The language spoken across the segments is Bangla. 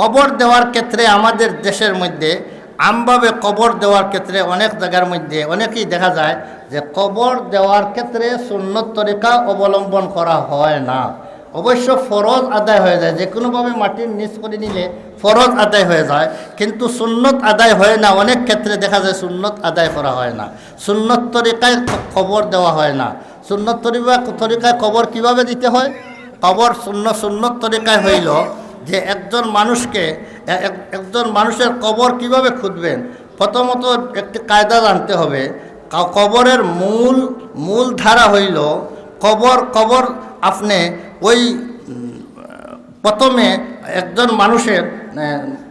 কবর দেওয়ার ক্ষেত্রে আমাদের দেশের মধ্যে, আমভাবে কবর দেওয়ার ক্ষেত্রে অনেক জায়গার মধ্যে অনেকেই দেখা যায় যে কবর দেওয়ার ক্ষেত্রে সুন্নত তরিকা অবলম্বন করা হয় না। অবশ্য ফরজ আদায় হয়ে যায় যে কোনোভাবে মাটির নিচ করে নিলে ফরজ আদায় হয়ে যায়, কিন্তু সুন্নত আদায় হয় না। অনেক ক্ষেত্রে দেখা যায় সুন্নত আদায় করা হয় না। সুন্নত তরিকায় কবর দেওয়া হয় না। সুন্নত তরিকা তরিকায় কবর কীভাবে দিতে হয়? কবর শূন্য সুন্নত তরিকায় হইল যে একজন মানুষকে একজন মানুষের কবর কীভাবে খুঁজবেন? প্রথমত একটি কায়দা জানতে হবে। কবরের মূল মূল ধারা হইল, কবর কবর আপনি ওই প্রথমে একজন মানুষের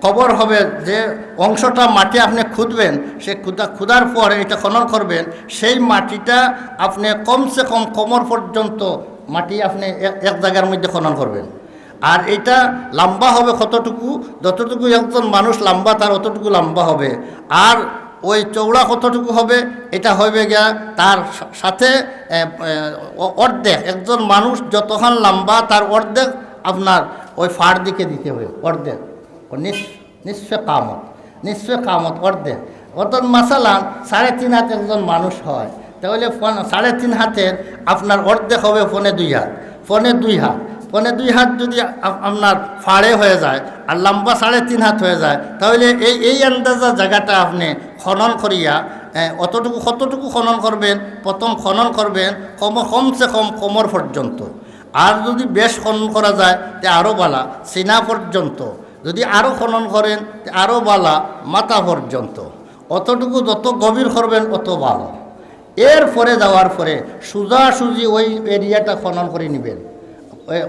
কবর হবে যে অংশটা মাটি আপনি খুঁজবেন, সে খুদা খুদার পরে এটা খনন করবেন, সেই মাটিটা আপনি কমসে কম কোমর পর্যন্ত মাটি আপনি এক জায়গার মধ্যে খনন করবেন। আর এটা লম্বা হবে কতটুকু? যতটুকু একজন মানুষ লম্বা, তার অতটুকু লম্বা হবে। আর ওই চৌড়া কতটুকু হবে? এটা হবে গিয়া তার সাথে অর্ধেক। একজন মানুষ যতক্ষণ লম্বা, তার অর্ধেক আপনার ওই ফাড় দিকে দিতে হবে, অর্ধেক। নিঃ- নিঃস্ব কামত নিঃস্ব কামত, অর্ধেক। অর্থাৎ মাসালান সাড়ে তিন হাত একজন মানুষ হয়। তাহলে সাড়ে তিন হাতের আপনার অর্ধেক হবে ফোনে দুই হাত। ফোনে দুই হাত। ফোনে দুই হাত যদি আপনার ফাড়ে হয়ে যায় আর লম্বা সাড়ে তিন হাত হয়ে যায়, তাহলে এই এই আন্দাজা জায়গাটা আপনি খনন করিয়া অতটুকু, কতটুকু খনন করবেন? প্রথম খনন করবেন কম, কমসে কম কোমর পর্যন্ত। আর যদি বেশ খনন করা যায়, তে আরও বালা, সিনা পর্যন্ত। যদি আরও খনন করেন, তে আরও বালা, মাথা পর্যন্ত। অতটুকু যত গভীর করবেন, অত ভালো। এরপরে যাওয়ার পরে সোজাসুজি ওই এরিয়াটা খনন করে নেবেন।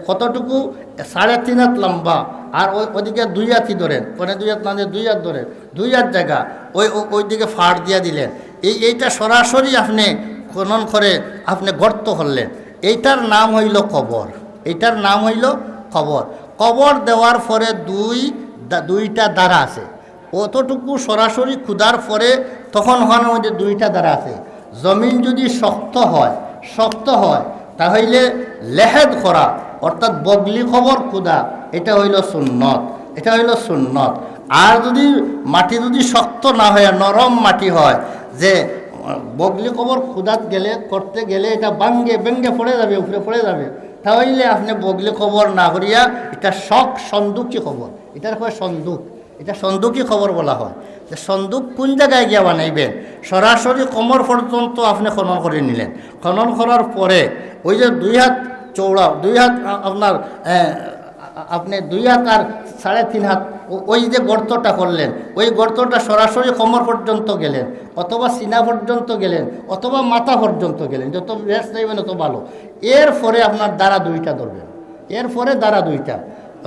কতটুকু? সাড়ে তিন হাত লম্বা। আর ওই ওদিকে দুই হাতই ধরেন। মানে দুই হাত না দুই হাত ধরেন। দুই হাত জায়গা। ওই ওইদিকে ফাড় দিয়া দিলেন। এই এইটা সরাসরি আপনি খনন করে আপনি গর্ত করলেন। এইটার নাম হইল কবর। এইটার নাম হইল কবর। কবর দেওয়ার পরে দুই দুইটা দ্বারা আছে। অতটুকু সরাসরি ক্ষুদার পরে তখন ওখানে মধ্যে দুইটা দ্বারা আছে। জমিন যদি শক্ত হয় শক্ত হয়, তাহলে লেহেদ করা অর্থাৎ বগলি খবর ক্ষুদা এটা হইল সুন্নত, এটা হইল সুন্নত। আর যদি মাটি যদি শক্ত না হয়, নরম মাটি হয়, যে বগলি কবর খুদাত গেলে, করতে গেলে এটা বাঙ্গে বেঙ্গে পড়ে যাবে, উপরে পড়ে যাবে। তাহলে আপনি বগলি খবর না করিয়া এটা শখ, সন্দুকি খবর। এটার কয় সন্দুক? এটা সন্দুকি খবর বলা হয়। যে সন্দুক কোন জায়গায় গিয়া বানাইবেন? সরাসরি কোমর পর্যন্ত আপনি খনন করে নিলেন। খনন করার পরে ওই যে দুই হাত চৌড়া দুই হাত আপনার আপনি দুই হাত আর সাড়ে তিন হাত ওই যে গর্তটা করলেন, ওই গর্তটা সরাসরি কোমর পর্যন্ত গেলেন, অথবা সিনা পর্যন্ত গেলেন, অথবা মাথা পর্যন্ত গেলেন, যত বেশ নেবেন তত ভালো। এরপরে আপনার দ্বারা দুইটা ধরবেন, এরপরে দ্বারা দুইটা।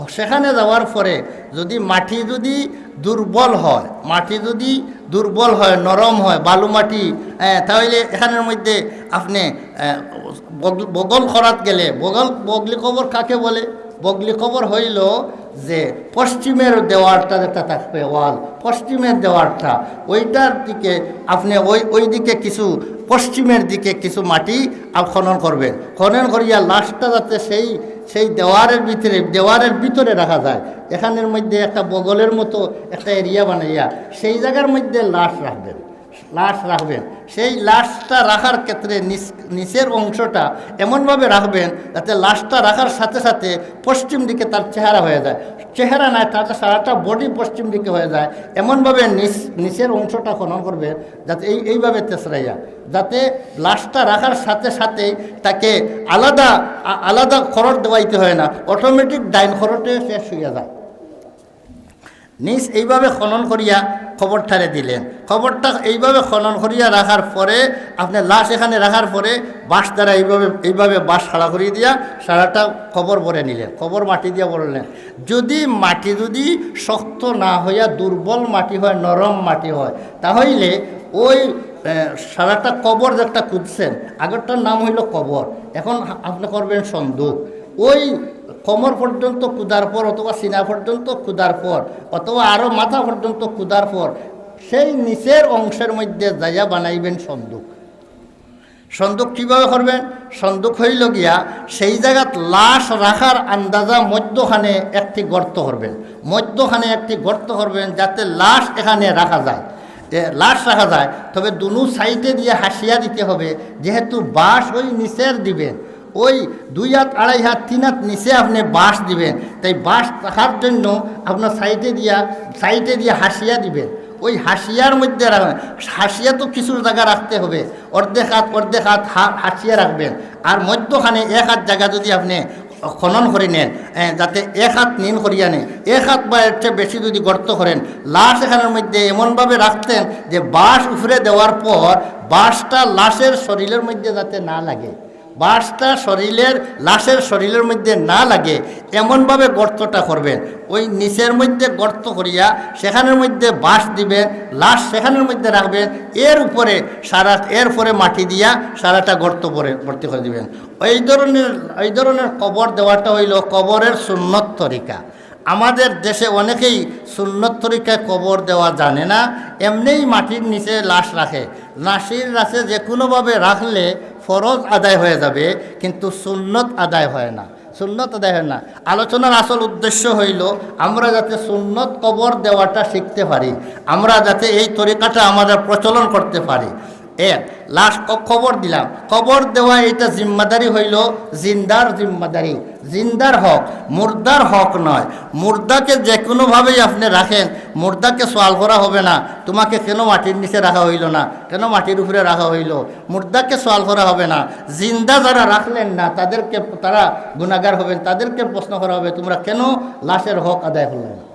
সেখানে যাওয়ার পরে যদি মাটি যদি দুর্বল হয়, মাটি যদি দুর্বল হয়, নরম হয়, বালু মাটি তাহলে এখানের মধ্যে আপনি বগল- খরাত গেলে, বগল, বগলি কবর কাকে বলে? বগলি কবর হইল যে পশ্চিমের দেওয়ারটা যেটা থাকবে, ওয়াল, পশ্চিমের দেওয়ারটা ওইটার দিকে আপনি ওই ওই দিকে কিছু, পশ্চিমের দিকে কিছু মাটি খনন করবেন। খনন করিয়া লাশটা যাতে সেই সেই দেওয়ারের ভিতরে দেওয়ারের ভিতরে রাখা যায়। এখানের মধ্যে একটা বগলের মতো একটা এরিয়া বানাইয়া, সেই জায়গার মধ্যে লাশ রাখবেন। লাশ রাখবেন। সেই লাশটা রাখার ক্ষেত্রে নিচ- নিচের অংশটা এমনভাবে রাখবেন যাতে লাশটা রাখার সাথে সাথে পশ্চিম দিকে তার চেহারা হয়ে যায়। চেহারা নয় তার সারাটা বডি পশ্চিম দিকে হয়ে যায়। এমনভাবে নিচ নিচের অংশটা খনন করবে যাতে এই এইভাবে তেসরাইয়া। যাতে লাশটা রাখার সাথে সাথে তাকে আলাদা আলাদা খরচ দেওয়াইতে হয় না। অটোমেটিক ডাইন খরচে শেষ হইয়া যায়। নিজ এইভাবে খনন করিয়া খবরটারে দিলেন। খবরটা এইভাবে খনন করিয়া রাখার পরে, আপনি লাশ এখানে রাখার পরে, বাঁশ দ্বারা এইভাবে এইভাবে বাঁশ সারা করিয়ে দিয়া সারাটা খবর ভরে নিলেন। খবর মাটি দিয়া বললেন যদি মাটি যদি শক্ত না হইয়া দুর্বল মাটি হয়, নরম মাটি হয় তাহলে ওই সারাটা কবর যে একটা খুঁজছেন, আগেরটার নাম হইল কবর। এখন আপনি করবেন সন্দুক। ওই কোমর পর্যন্ত কুদার পর অথবা সিনা পর্যন্ত কুদার পর অথবা আরও মাথা পর্যন্ত কুদার পর, সেই নিচের অংশের মধ্যে যাইয়া বানাইবেন সন্দুক। সন্দুক কীভাবে করবেন? সন্দুক হইল গিয়া সেই জায়গাত লাশ রাখার আন্দাজা মধ্যখানে একটি গর্ত করবেন। মধ্যখানে একটি গর্ত করবেন যাতে লাশ এখানে রাখা যায়। লাশ রাখা যায়। তবে দুনু সাইডে দিয়ে হাসিয়া দিতে হবে, যেহেতু বাঁশ ওই নিচের দিবেন। ওই দুই হাত, আড়াই হাত, তিন হাত নিচে আপনি বাঁশ দিবেন। তাই বাঁশ রাখার জন্য আপনার সাইডে দিয়া, সাইডে দিয়ে হাসিয়া দিবেন। ওই হাসিয়ার মধ্যে রাখবেন। হাসিয়া তো কিছু জায়গা রাখতে হবে। অর্ধেক হাত অর্ধেক হাত হাসিয়া রাখবেন। আর মধ্যখানে এক হাত জায়গা যদি আপনি খনন করে নেন যাতে এক হাত নিন করিয়া নেন। এক হাত বা এর চেয়ে বেশি যদি গর্ত করেন, লাশ এখানের মধ্যে এমনভাবে রাখতেন যে বাঁশ উফরে দেওয়ার পর বাঁশটা লাশের শরীরের মধ্যে যাতে না লাগে। বাঁশটা শরীরের, লাশের শরীরের মধ্যে না লাগে, এমনভাবে গর্তটা করবেন। ওই নিচের মধ্যে গর্ত করিয়া সেখানের মধ্যে বাঁশ দিবেন, লাশ সেখানের মধ্যে রাখবেন, এর উপরে সারা, এর পরে মাটি দিয়া সারাটা গর্ত পরে, ভর্তি করে দিবেন। এই ধরনের এই ধরনের কবর দেওয়াটা হইল কবরের সুন্নত তরিকা। আমাদের দেশে অনেকেই সুন্নত তরিকায় কবর দেওয়া জানে না, এমনিই মাটির নিচে লাশ রাখে। লাশের রাশে যে কোনোভাবে রাখলে ফরজ আদায় হয়ে যাবে, কিন্তু সুন্নত আদায় হয় না। সুন্নত আদায় হয় না। আলোচনার আসল উদ্দেশ্য হইল, আমরা যাতে সুন্নত কবর দেওয়াটা শিখতে পারি, আমরা যাতে এই তরিকাটা আমাদের প্রচলন করতে পারি। এক, লাশ খবর দিলাম। খবর দেওয়া এটা জিম্মাদারি হইল জিন্দার জিম্মাদারি। জিন্দার হক, মুর্দার হক নয়। মুর্দাকে যে কোনোভাবেই আপনি রাখেন, মুর্দাকে সোয়াল করা হবে না। তোমাকে কেন মাটির নিচে রাখা হইল না? কেন মাটির উপরে রাখা হইল? মুর্দাকে সোয়াল করা হবে না। জিন্দা যারা রাখলেন না, তাদেরকে তারা গুণাগার হবেন, তাদেরকে প্রশ্ন করা হবে, তোমরা কেন লাশের হক আদায় করলেন? না